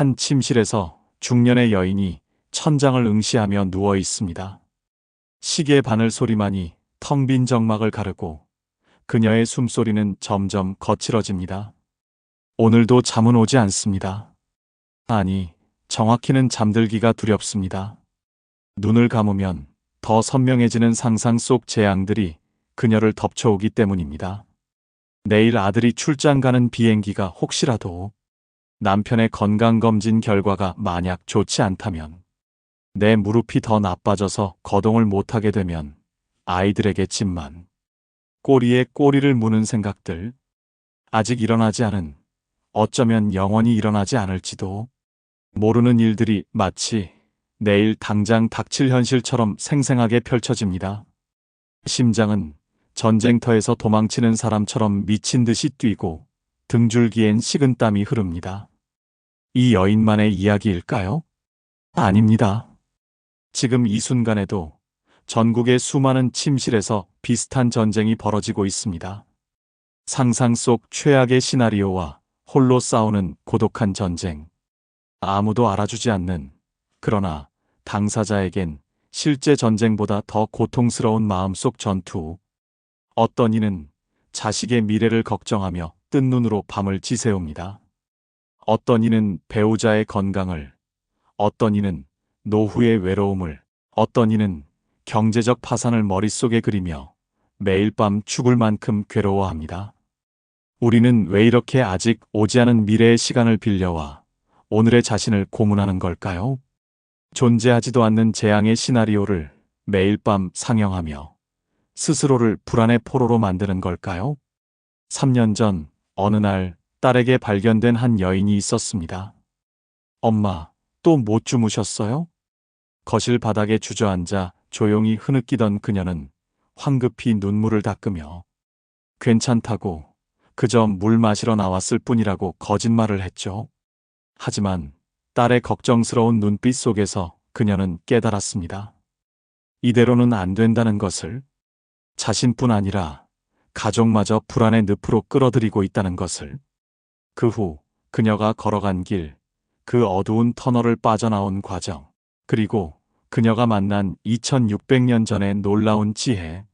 한 침실에서 중년의 여인이 천장을 응시하며 누워 있습니다. 시계 바늘 소리만이 텅 빈 정막을 가르고 그녀의 숨소리는 점점 거칠어집니다. 오늘도 잠은 오지 않습니다. 아니, 정확히는 잠들기가 두렵습니다. 눈을 감으면 더 선명해지는 상상 속 재앙들이 그녀를 덮쳐오기 때문입니다. 내일 아들이 출장 가는 비행기가 혹시라도 남편의 건강검진 결과가 만약 좋지 않다면 내 무릎이 더 나빠져서 거동을 못하게 되면 아이들에게지만 꼬리에 꼬리를 무는 생각들 아직 일어나지 않은 어쩌면 영원히 일어나지 않을지도 모르는 일들이 마치 내일 당장 닥칠 현실처럼 생생하게 펼쳐집니다. 심장은 전쟁터에서 도망치는 사람처럼 미친 듯이 뛰고 등줄기엔 식은 땀이 흐릅니다. 이 여인만의 이야기일까요? 아닙니다. 지금 이 순간에도 전국의 수많은 침실에서 비슷한 전쟁이 벌어지고 있습니다. 상상 속 최악의 시나리오와 홀로 싸우는 고독한 전쟁. 아무도 알아주지 않는, 그러나 당사자에겐 실제 전쟁보다 더 고통스러운 마음속 전투. 어떤 이는 자식의 미래를 걱정하며 뜬 눈으로 밤을 지새웁니다. 어떤 이는 배우자의 건강을, 어떤 이는 노후의 외로움을, 어떤 이는 경제적 파산을 머릿속에 그리며 매일 밤 죽을 만큼 괴로워합니다. 우리는 왜 이렇게 아직 오지 않은 미래의 시간을 빌려와 오늘의 자신을 고문하는 걸까요? 존재하지도 않는 재앙의 시나리오를 매일 밤 상영하며 스스로를 불안의 포로로 만드는 걸까요? 3년 전 어느 날 딸에게 발견된 한 여인이 있었습니다. 엄마, 또 못 주무셨어요? 거실 바닥에 주저앉아 조용히 흐느끼던 그녀는 황급히 눈물을 닦으며 괜찮다고 그저 물 마시러 나왔을 뿐이라고 거짓말을 했죠. 하지만 딸의 걱정스러운 눈빛 속에서 그녀는 깨달았습니다. 이대로는 안 된다는 것을 자신뿐 아니라 가족마저 불안의 늪으로 끌어들이고 있다는 것을 그 후 그녀가 걸어간 길, 그 어두운 터널을 빠져나온 과정, 그리고 그녀가 만난 2600년 전의 놀라운 지혜.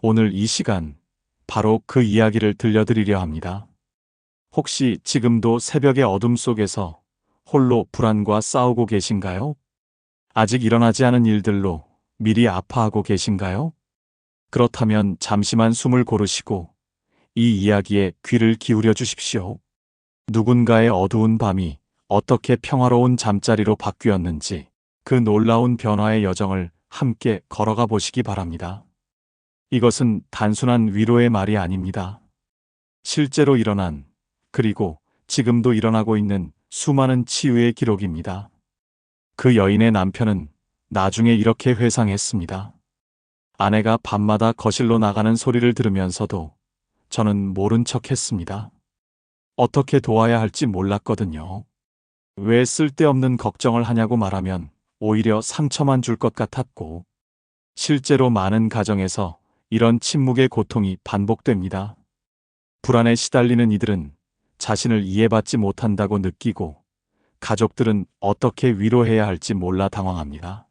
오늘 이 시간 바로 그 이야기를 들려드리려 합니다. 혹시 지금도 새벽의 어둠 속에서 홀로 불안과 싸우고 계신가요? 아직 일어나지 않은 일들로 미리 아파하고 계신가요? 그렇다면 잠시만 숨을 고르시고 이 이야기에 귀를 기울여 주십시오. 누군가의 어두운 밤이 어떻게 평화로운 잠자리로 바뀌었는지 그 놀라운 변화의 여정을 함께 걸어가 보시기 바랍니다. 이것은 단순한 위로의 말이 아닙니다. 실제로 일어난, 그리고 지금도 일어나고 있는 수많은 치유의 기록입니다. 그 여인의 남편은 나중에 이렇게 회상했습니다. 아내가 밤마다 거실로 나가는 소리를 들으면서도 저는 모른 척 했습니다. 어떻게 도와야 할지 몰랐거든요. 왜 쓸데없는 걱정을 하냐고 말하면 오히려 상처만 줄 것 같았고, 실제로 많은 가정에서 이런 침묵의 고통이 반복됩니다. 불안에 시달리는 이들은 자신을 이해받지 못한다고 느끼고, 가족들은 어떻게 위로해야 할지 몰라 당황합니다.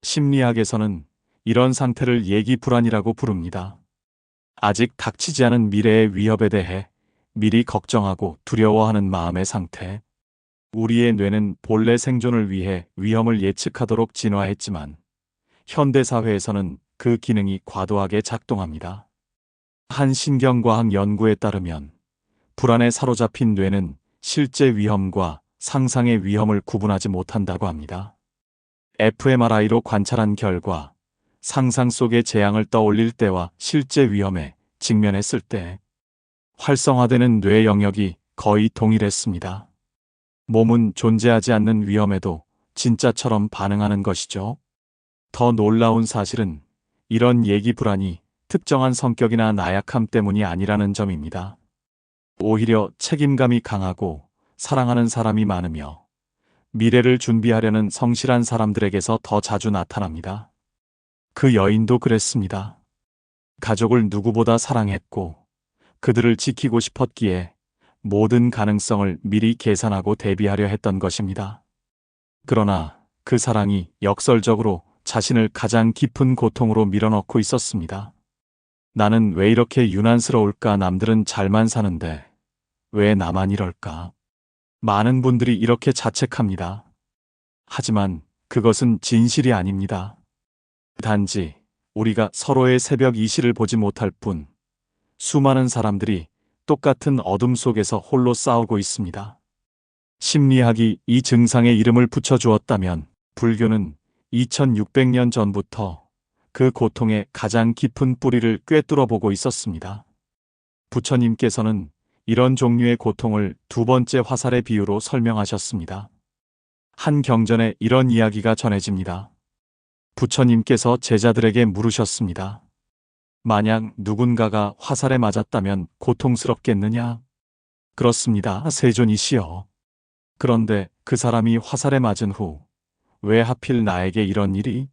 심리학에서는 이런 상태를 예기 불안이라고 부릅니다. 아직 닥치지 않은 미래의 위협에 대해 미리 걱정하고 두려워하는 마음의 상태. 우리의 뇌는 본래 생존을 위해 위험을 예측하도록 진화했지만 현대사회에서는 그 기능이 과도하게 작동합니다. 한 신경과학 연구에 따르면 불안에 사로잡힌 뇌는 실제 위험과 상상의 위험을 구분하지 못한다고 합니다. fMRI로 관찰한 결과 상상 속의 재앙을 떠올릴 때와 실제 위험에 직면했을 때 활성화되는 뇌 영역이 거의 동일했습니다. 몸은 존재하지 않는 위험에도 진짜처럼 반응하는 것이죠. 더 놀라운 사실은 이런 얘기 불안이 특정한 성격이나 나약함 때문이 아니라는 점입니다. 오히려 책임감이 강하고 사랑하는 사람이 많으며 미래를 준비하려는 성실한 사람들에게서 더 자주 나타납니다. 그 여인도 그랬습니다. 가족을 누구보다 사랑했고 그들을 지키고 싶었기에 모든 가능성을 미리 계산하고 대비하려 했던 것입니다. 그러나 그 사랑이 역설적으로 자신을 가장 깊은 고통으로 밀어넣고 있었습니다. 나는 왜 이렇게 유난스러울까? 남들은 잘만 사는데 왜 나만 이럴까? 많은 분들이 이렇게 자책합니다. 하지만 그것은 진실이 아닙니다. 단지 우리가 서로의 새벽 이시를 보지 못할 뿐 수많은 사람들이 똑같은 어둠 속에서 홀로 싸우고 있습니다. 심리학이 이 증상에 이름을 붙여주었다면 불교는 2600년 전부터 그 고통의 가장 깊은 뿌리를 꿰뚫어 보고 있었습니다. 부처님께서는 이런 종류의 고통을 두 번째 화살의 비유로 설명하셨습니다. 한 경전에 이런 이야기가 전해집니다. 부처님께서 제자들에게 물으셨습니다. 만약 누군가가 화살에 맞았다면 고통스럽겠느냐? 그렇습니다. 세존이시여. 그런데 그 사람이 화살에 맞은 후 왜 하필 나에게 이런 일이?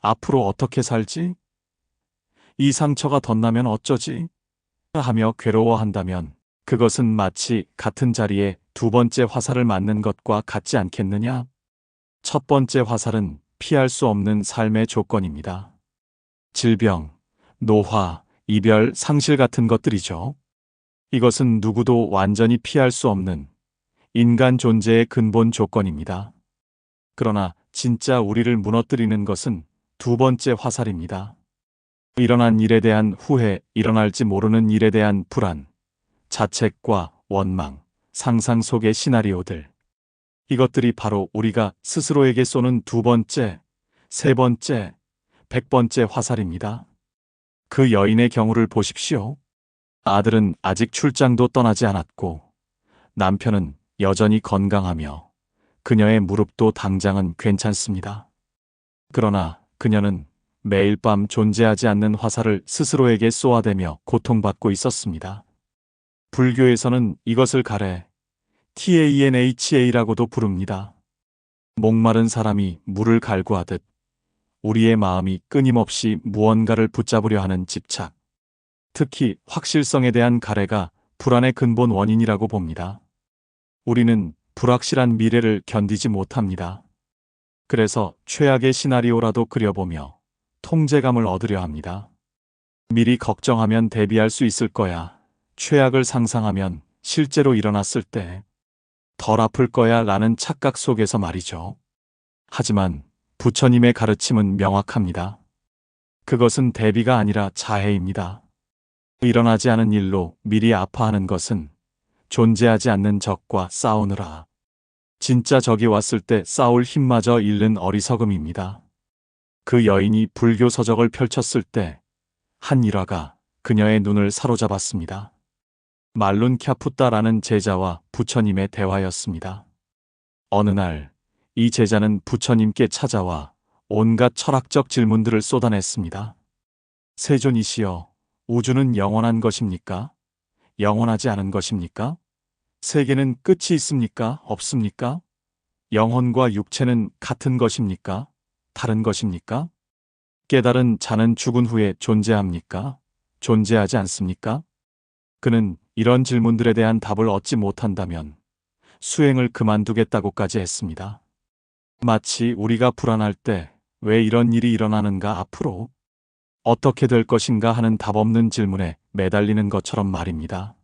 앞으로 어떻게 살지? 이 상처가 덧나면 어쩌지? 하며 괴로워한다면 그것은 마치 같은 자리에 두 번째 화살을 맞는 것과 같지 않겠느냐? 첫 번째 화살은 피할 수 없는 삶의 조건입니다. 질병, 노화, 이별, 상실 같은 것들이죠. 이것은 누구도 완전히 피할 수 없는 인간 존재의 근본 조건입니다. 그러나 진짜 우리를 무너뜨리는 것은 두 번째 화살입니다. 일어난 일에 대한 후회, 일어날지 모르는 일에 대한 불안, 자책과 원망, 상상 속의 시나리오들. 이것들이 바로 우리가 스스로에게 쏘는 두 번째, 세 번째, 백 번째 화살입니다. 그 여인의 경우를 보십시오. 아들은 아직 출장도 떠나지 않았고, 남편은 여전히 건강하며, 그녀의 무릎도 당장은 괜찮습니다. 그러나 그녀는 매일 밤 존재하지 않는 화살을 스스로에게 쏘아대며 고통받고 있었습니다. 불교에서는 이것을 가래 TANHA라고도 부릅니다. 목마른 사람이 물을 갈구하듯 우리의 마음이 끊임없이 무언가를 붙잡으려 하는 집착. 특히 확실성에 대한 가래가 불안의 근본 원인이라고 봅니다. 우리는 불확실한 미래를 견디지 못합니다. 그래서 최악의 시나리오라도 그려보며 통제감을 얻으려 합니다. 미리 걱정하면 대비할 수 있을 거야. 최악을 상상하면 실제로 일어났을 때 덜 아플 거야 라는 착각 속에서 말이죠. 하지만 부처님의 가르침은 명확합니다. 그것은 대비가 아니라 자해입니다. 일어나지 않은 일로 미리 아파하는 것은 존재하지 않는 적과 싸우느라 진짜 적이 왔을 때 싸울 힘마저 잃는 어리석음입니다. 그 여인이 불교 서적을 펼쳤을 때 한 일화가 그녀의 눈을 사로잡았습니다. 말룬 캬푸따라는 제자와 부처님의 대화였습니다. 어느 날 이 제자는 부처님께 찾아와 온갖 철학적 질문들을 쏟아냈습니다. 세존이시여, 우주는 영원한 것입니까? 영원하지 않은 것입니까? 세계는 끝이 있습니까? 없습니까? 영혼과 육체는 같은 것입니까? 다른 것입니까? 깨달은 자는 죽은 후에 존재합니까? 존재하지 않습니까? 그는 이런 질문들에 대한 답을 얻지 못한다면 수행을 그만두겠다고까지 했습니다. 마치 우리가 불안할 때 왜 이런 일이 일어나는가 앞으로 어떻게 될 것인가 하는 답 없는 질문에 매달리는 것처럼 말입니다.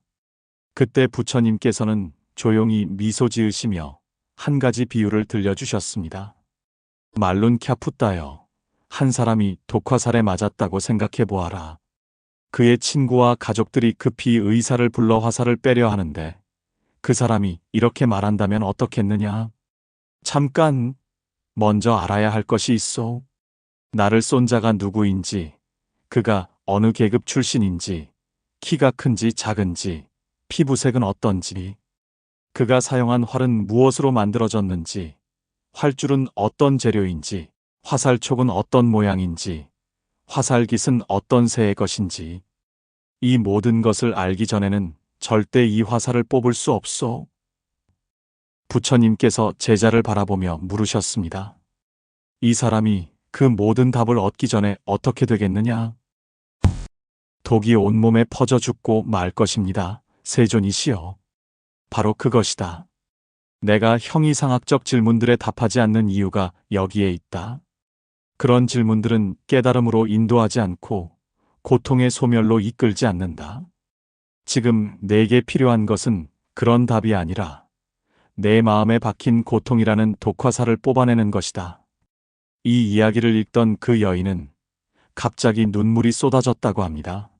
그때 부처님께서는 조용히 미소 지으시며 한 가지 비유를 들려주셨습니다. 말룬 캬푸따여, 한 사람이 독화살에 맞았다고 생각해 보아라. 그의 친구와 가족들이 급히 의사를 불러 화살을 빼려 하는데 그 사람이 이렇게 말한다면 어떻겠느냐? 잠깐, 먼저 알아야 할 것이 있어. 나를 쏜 자가 누구인지, 그가 어느 계급 출신인지, 키가 큰지 작은지, 피부색은 어떤지, 그가 사용한 활은 무엇으로 만들어졌는지, 활줄은 어떤 재료인지, 화살촉은 어떤 모양인지, 화살깃은 어떤 새의 것인지, 이 모든 것을 알기 전에는 절대 이 화살을 뽑을 수 없소. 부처님께서 제자를 바라보며 물으셨습니다. 이 사람이 그 모든 답을 얻기 전에 어떻게 되겠느냐? 독이 온몸에 퍼져 죽고 말 것입니다. 세존이시여. 바로 그것이다. 내가 형이상학적 질문들에 답하지 않는 이유가 여기에 있다. 그런 질문들은 깨달음으로 인도하지 않고 고통의 소멸로 이끌지 않는다. 지금 내게 필요한 것은 그런 답이 아니라 내 마음에 박힌 고통이라는 독화살을 뽑아내는 것이다. 이 이야기를 읽던 그 여인은 갑자기 눈물이 쏟아졌다고 합니다.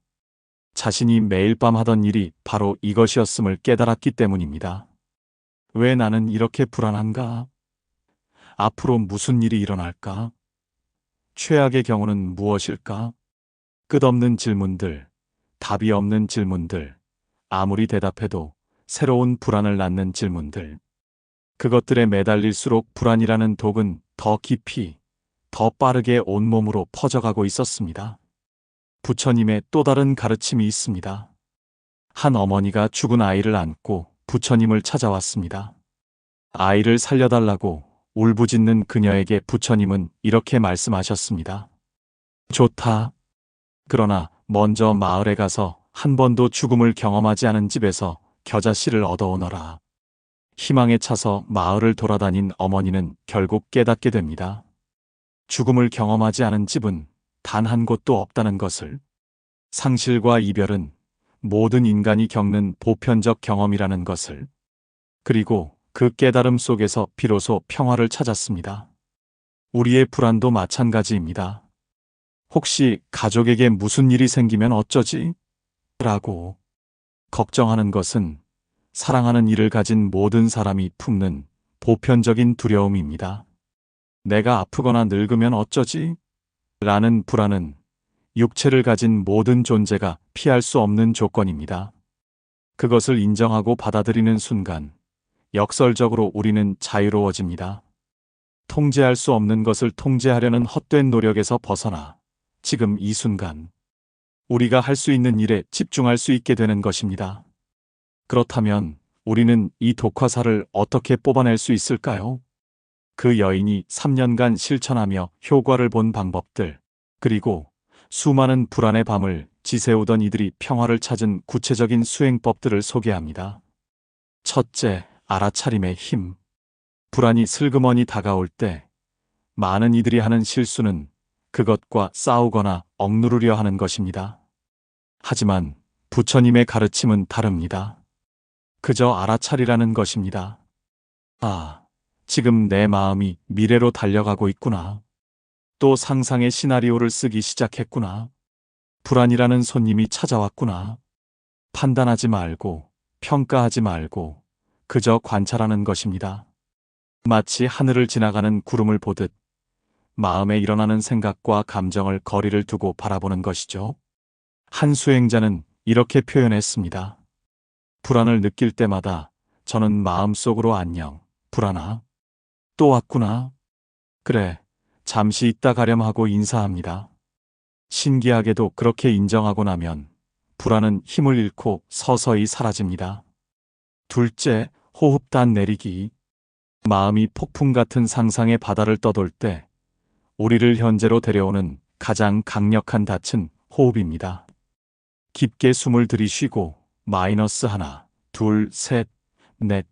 자신이 매일 밤 하던 일이 바로 이것이었음을 깨달았기 때문입니다. 왜 나는 이렇게 불안한가? 앞으로 무슨 일이 일어날까? 최악의 경우는 무엇일까? 끝없는 질문들, 답이 없는 질문들, 아무리 대답해도 새로운 불안을 낳는 질문들. 그것들에 매달릴수록 불안이라는 독은 더 깊이, 더 빠르게 온몸으로 퍼져가고 있었습니다. 부처님의 또 다른 가르침이 있습니다. 한 어머니가 죽은 아이를 안고 부처님을 찾아왔습니다. 아이를 살려달라고 울부짖는 그녀에게 부처님은 이렇게 말씀하셨습니다. 좋다. 그러나 먼저 마을에 가서 한 번도 죽음을 경험하지 않은 집에서 겨자씨를 얻어오너라. 희망에 차서 마을을 돌아다닌 어머니는 결국 깨닫게 됩니다. 죽음을 경험하지 않은 집은 단 한 곳도 없다는 것을. 상실과 이별은 모든 인간이 겪는 보편적 경험이라는 것을. 그리고 그 깨달음 속에서 비로소 평화를 찾았습니다. 우리의 불안도 마찬가지입니다. 혹시 가족에게 무슨 일이 생기면 어쩌지? 라고 걱정하는 것은 사랑하는 이를 가진 모든 사람이 품는 보편적인 두려움입니다. 내가 아프거나 늙으면 어쩌지? 라는 불안은 육체를 가진 모든 존재가 피할 수 없는 조건입니다. 그것을 인정하고 받아들이는 순간, 역설적으로 우리는 자유로워집니다. 통제할 수 없는 것을 통제하려는 헛된 노력에서 벗어나 지금 이 순간 우리가 할 수 있는 일에 집중할 수 있게 되는 것입니다. 그렇다면 우리는 이 독화살을 어떻게 뽑아낼 수 있을까요? 그 여인이 3년간 실천하며 효과를 본 방법들, 그리고 수많은 불안의 밤을 지새우던 이들이 평화를 찾은 구체적인 수행법들을 소개합니다. 첫째, 알아차림의 힘. 불안이 슬그머니 다가올 때 많은 이들이 하는 실수는 그것과 싸우거나 억누르려 하는 것입니다. 하지만 부처님의 가르침은 다릅니다. 그저 알아차리라는 것입니다. 아, 지금 내 마음이 미래로 달려가고 있구나. 또 상상의 시나리오를 쓰기 시작했구나. 불안이라는 손님이 찾아왔구나. 판단하지 말고, 평가하지 말고, 그저 관찰하는 것입니다. 마치 하늘을 지나가는 구름을 보듯 마음에 일어나는 생각과 감정을 거리를 두고 바라보는 것이죠. 한 수행자는 이렇게 표현했습니다. 불안을 느낄 때마다 저는 마음속으로 안녕, 불안아. 또 왔구나. 그래, 잠시 있다 가렴 하고 인사합니다. 신기하게도 그렇게 인정하고 나면 불안은 힘을 잃고 서서히 사라집니다. 둘째, 호흡단 내리기. 마음이 폭풍 같은 상상의 바다를 떠돌 때 우리를 현재로 데려오는 가장 강력한 닻은 호흡입니다. 깊게 숨을 들이쉬고 마이너스 하나, 둘, 셋, 넷.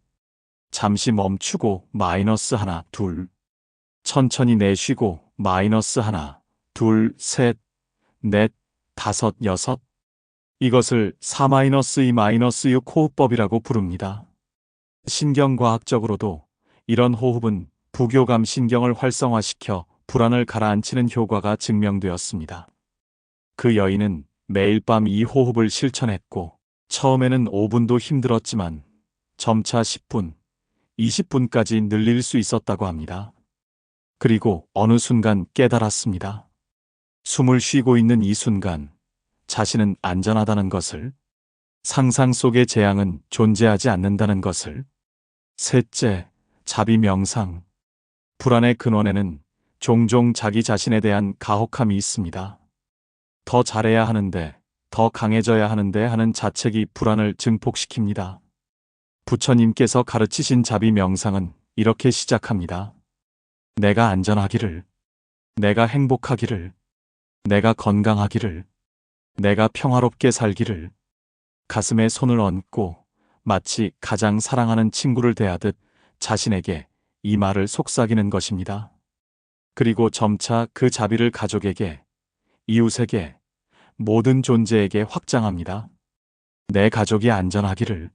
잠시 멈추고 마이너스 하나, 둘. 천천히 내쉬고 마이너스 하나, 둘, 셋, 넷, 다섯, 여섯. 이것을 4-2 마이너스 6 호흡법이라고 부릅니다. 신경과학적으로도 이런 호흡은 부교감 신경을 활성화시켜 불안을 가라앉히는 효과가 증명되었습니다. 그 여인은 매일 밤 이 호흡을 실천했고 처음에는 5분도 힘들었지만 점차 10분, 20분까지 늘릴 수 있었다고 합니다. 그리고 어느 순간 깨달았습니다. 숨을 쉬고 있는 이 순간 자신은 안전하다는 것을, 상상 속의 재앙은 존재하지 않는다는 것을, 셋째, 자비 명상. 불안의 근원에는 종종 자기 자신에 대한 가혹함이 있습니다. 더 잘해야 하는데, 더 강해져야 하는데 하는 자책이 불안을 증폭시킵니다. 부처님께서 가르치신 자비 명상은 이렇게 시작합니다. 내가 안전하기를, 내가 행복하기를, 내가 건강하기를, 내가 평화롭게 살기를, 가슴에 손을 얹고 마치 가장 사랑하는 친구를 대하듯 자신에게 이 말을 속삭이는 것입니다. 그리고 점차 그 자비를 가족에게, 이웃에게, 모든 존재에게 확장합니다. 내 가족이 안전하기를,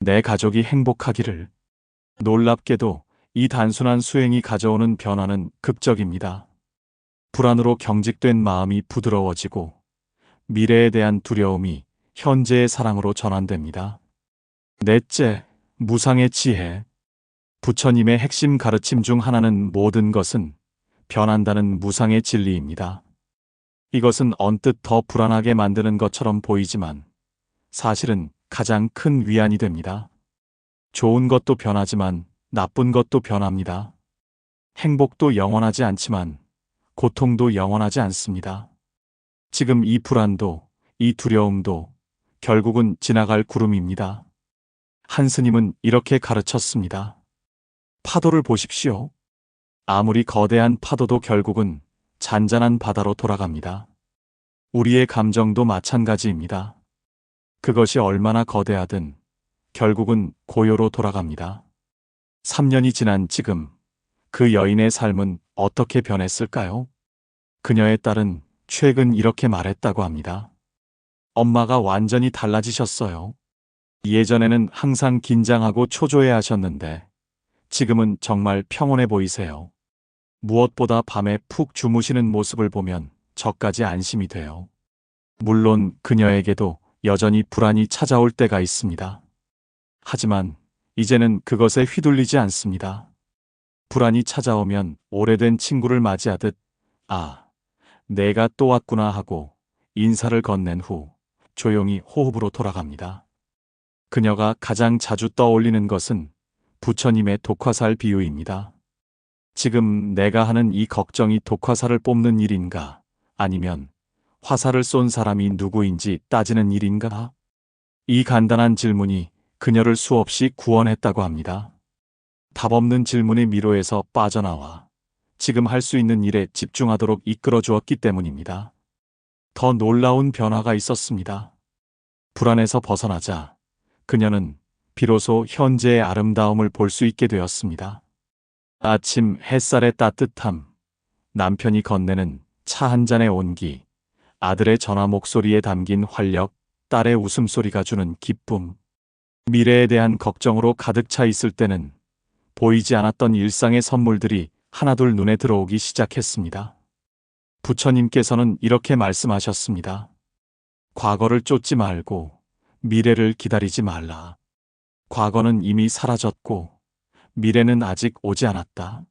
내 가족이 행복하기를. 놀랍게도 이 단순한 수행이 가져오는 변화는 극적입니다. 불안으로 경직된 마음이 부드러워지고 미래에 대한 두려움이 현재의 사랑으로 전환됩니다. 넷째, 무상의 지혜. 부처님의 핵심 가르침 중 하나는 모든 것은 변한다는 무상의 진리입니다. 이것은 언뜻 더 불안하게 만드는 것처럼 보이지만 사실은 가장 큰 위안이 됩니다. 좋은 것도 변하지만 나쁜 것도 변합니다. 행복도 영원하지 않지만 고통도 영원하지 않습니다. 지금 이 불안도, 이 두려움도 결국은 지나갈 구름입니다. 한 스님은 이렇게 가르쳤습니다. 파도를 보십시오. 아무리 거대한 파도도 결국은 잔잔한 바다로 돌아갑니다. 우리의 감정도 마찬가지입니다. 그것이 얼마나 거대하든 결국은 고요로 돌아갑니다. 3년이 지난 지금 그 여인의 삶은 어떻게 변했을까요? 그녀의 딸은 최근 이렇게 말했다고 합니다. 엄마가 완전히 달라지셨어요. 예전에는 항상 긴장하고 초조해 하셨는데 지금은 정말 평온해 보이세요. 무엇보다 밤에 푹 주무시는 모습을 보면 저까지 안심이 돼요. 물론 그녀에게도 여전히 불안이 찾아올 때가 있습니다. 하지만 이제는 그것에 휘둘리지 않습니다. 불안이 찾아오면 오래된 친구를 맞이하듯, 아, 내가 또 왔구나 하고 인사를 건넨 후 조용히 호흡으로 돌아갑니다. 그녀가 가장 자주 떠올리는 것은 부처님의 독화살 비유입니다. 지금 내가 하는 이 걱정이 독화살을 뽑는 일인가? 아니면 화살을 쏜 사람이 누구인지 따지는 일인가? 이 간단한 질문이 그녀를 수없이 구원했다고 합니다. 답 없는 질문의 미로에서 빠져나와 지금 할 수 있는 일에 집중하도록 이끌어 주었기 때문입니다. 더 놀라운 변화가 있었습니다. 불안에서 벗어나자 그녀는 비로소 현재의 아름다움을 볼 수 있게 되었습니다. 아침 햇살의 따뜻함, 남편이 건네는 차 한 잔의 온기, 아들의 전화 목소리에 담긴 활력, 딸의 웃음소리가 주는 기쁨, 미래에 대한 걱정으로 가득 차 있을 때는 보이지 않았던 일상의 선물들이 하나둘 눈에 들어오기 시작했습니다. 부처님께서는 이렇게 말씀하셨습니다. 과거를 쫓지 말고 미래를 기다리지 말라. 과거는 이미 사라졌고 미래는 아직 오지 않았다.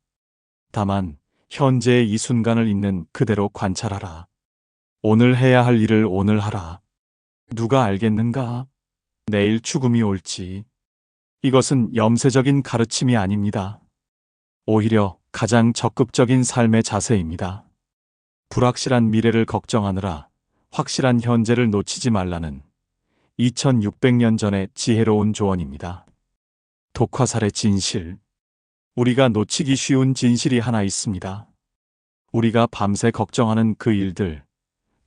다만 현재의 이 순간을 있는 그대로 관찰하라. 오늘 해야 할 일을 오늘 하라. 누가 알겠는가? 내일 죽음이 올지. 이것은 염세적인 가르침이 아닙니다. 오히려 가장 적극적인 삶의 자세입니다. 불확실한 미래를 걱정하느라 확실한 현재를 놓치지 말라는 2600년 전의 지혜로운 조언입니다. 독화살의 진실. 우리가 놓치기 쉬운 진실이 하나 있습니다. 우리가 밤새 걱정하는 그 일들,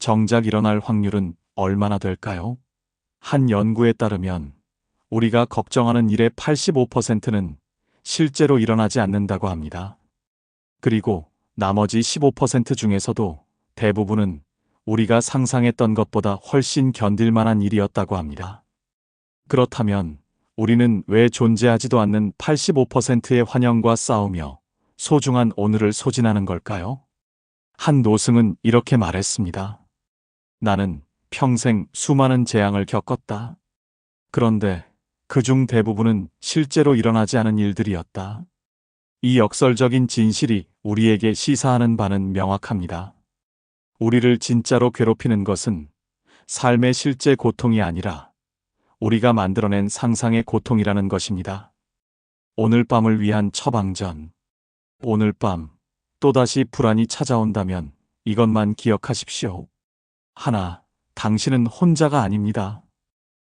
정작 일어날 확률은 얼마나 될까요? 한 연구에 따르면 우리가 걱정하는 일의 85%는 실제로 일어나지 않는다고 합니다. 그리고 나머지 15% 중에서도 대부분은 우리가 상상했던 것보다 훨씬 견딜 만한 일이었다고 합니다. 그렇다면 우리는 왜 존재하지도 않는 85%의 환영과 싸우며 소중한 오늘을 소진하는 걸까요? 한 노승은 이렇게 말했습니다. 나는 평생 수많은 재앙을 겪었다. 그런데 그중 대부분은 실제로 일어나지 않은 일들이었다. 이 역설적인 진실이 우리에게 시사하는 바는 명확합니다. 우리를 진짜로 괴롭히는 것은 삶의 실제 고통이 아니라 우리가 만들어낸 상상의 고통이라는 것입니다. 오늘 밤을 위한 처방전. 오늘 밤 또다시 불안이 찾아온다면 이것만 기억하십시오. 하나, 당신은 혼자가 아닙니다.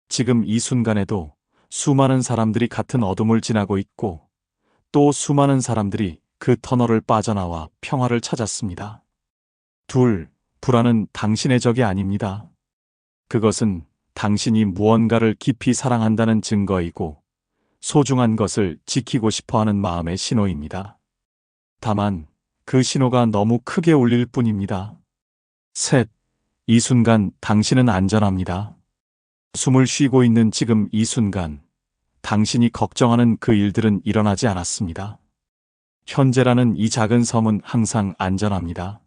지금 이 순간에도 수많은 사람들이 같은 어둠을 지나고 있고 또 수많은 사람들이 그 터널을 빠져나와 평화를 찾았습니다. 둘, 불안은 당신의 적이 아닙니다. 그것은 당신이 무언가를 깊이 사랑한다는 증거이고 소중한 것을 지키고 싶어 하는 마음의 신호입니다. 다만 그 신호가 너무 크게 울릴 뿐입니다. 셋. 이 순간 당신은 안전합니다. 숨을 쉬고 있는 지금 이 순간 당신이 걱정하는 그 일들은 일어나지 않았습니다. 현재라는 이 작은 섬은 항상 안전합니다.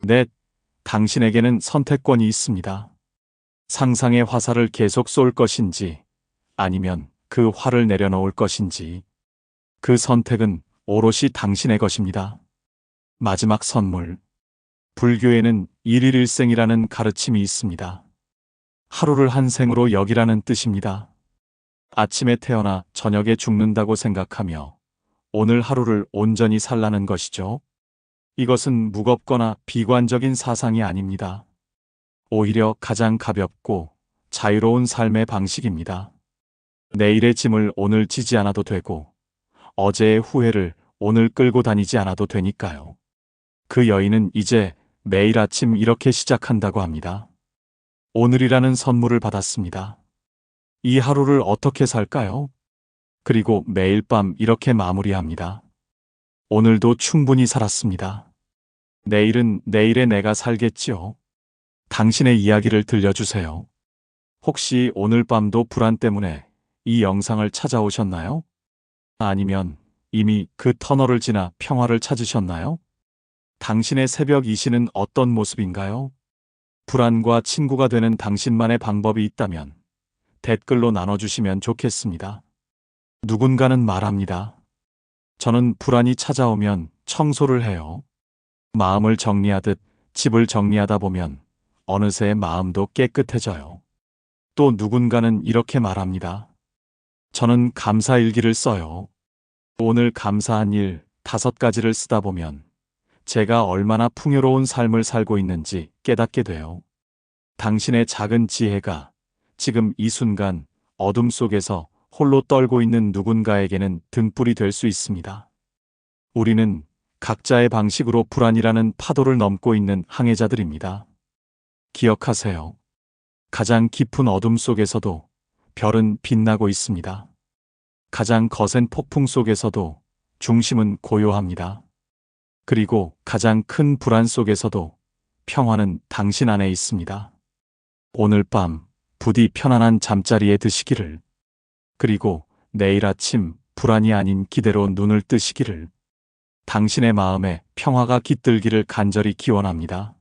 넷. 당신에게는 선택권이 있습니다. 상상의 화살을 계속 쏠 것인지 아니면 그 화를 내려놓을 것인지 그 선택은 오롯이 당신의 것입니다. 마지막 선물. 불교에는 일일일생이라는 가르침이 있습니다. 하루를 한 생으로 여기라는 뜻입니다. 아침에 태어나 저녁에 죽는다고 생각하며 오늘 하루를 온전히 살라는 것이죠. 이것은 무겁거나 비관적인 사상이 아닙니다. 오히려 가장 가볍고 자유로운 삶의 방식입니다. 내일의 짐을 오늘 지지 않아도 되고 어제의 후회를 오늘 끌고 다니지 않아도 되니까요. 그 여인은 이제 매일 아침 이렇게 시작한다고 합니다. 오늘이라는 선물을 받았습니다. 이 하루를 어떻게 살까요? 그리고 매일 밤 이렇게 마무리합니다. 오늘도 충분히 살았습니다. 내일은 내일의 내가 살겠지요. 당신의 이야기를 들려주세요. 혹시 오늘 밤도 불안 때문에 이 영상을 찾아오셨나요? 아니면 이미 그 터널을 지나 평화를 찾으셨나요? 당신의 새벽 이시는 어떤 모습인가요? 불안과 친구가 되는 당신만의 방법이 있다면 댓글로 나눠주시면 좋겠습니다. 누군가는 말합니다. 저는 불안이 찾아오면 청소를 해요. 마음을 정리하듯 집을 정리하다 보면 어느새 마음도 깨끗해져요. 또 누군가는 이렇게 말합니다. 저는 감사 일기를 써요. 오늘 감사한 일 다섯 가지를 쓰다 보면 제가 얼마나 풍요로운 삶을 살고 있는지 깨닫게 돼요. 당신의 작은 지혜가 지금 이 순간 어둠 속에서 홀로 떨고 있는 누군가에게는 등불이 될 수 있습니다. 우리는 각자의 방식으로 불안이라는 파도를 넘고 있는 항해자들입니다. 기억하세요. 가장 깊은 어둠 속에서도 별은 빛나고 있습니다. 가장 거센 폭풍 속에서도 중심은 고요합니다. 그리고 가장 큰 불안 속에서도 평화는 당신 안에 있습니다. 오늘 밤 부디 편안한 잠자리에 드시기를. 그리고 내일 아침 불안이 아닌 기대로 눈을 뜨시기를. 당신의 마음에 평화가 깃들기를 간절히 기원합니다.